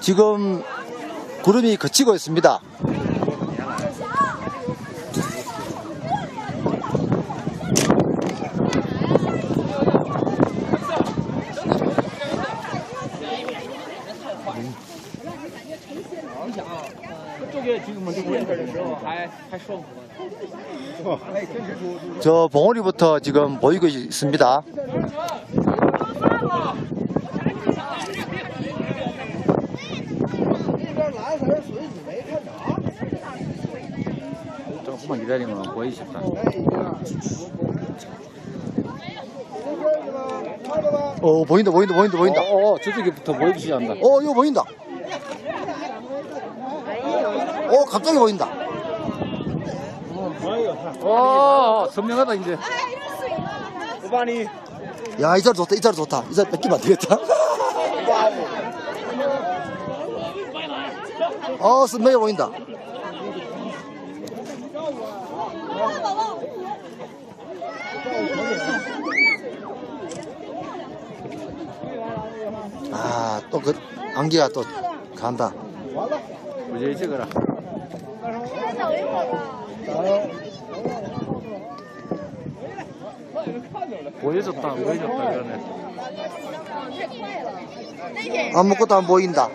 지금 구름이 그치고 있습니다. 저 봉우리부터 지금 보이고 있습니다. 조금만 기다리면 보이시다. 어 보인다 보인다 보인다 보인다. 어, 어, 저쪽부터 보이기 시작한다. 어 이거 보인다. 어 갑자기 보인다. 어, 선명하다 이제. 야이 자리 좋다 이 자리 좋다 이 자리 뺏기면 안 되겠다. 어 선명해 보인다. 아 또 그 안개가 또 간다. 무지해 찍어라. 보여줬다, 보여줬다, 그러네. 아무것도 안 보인다.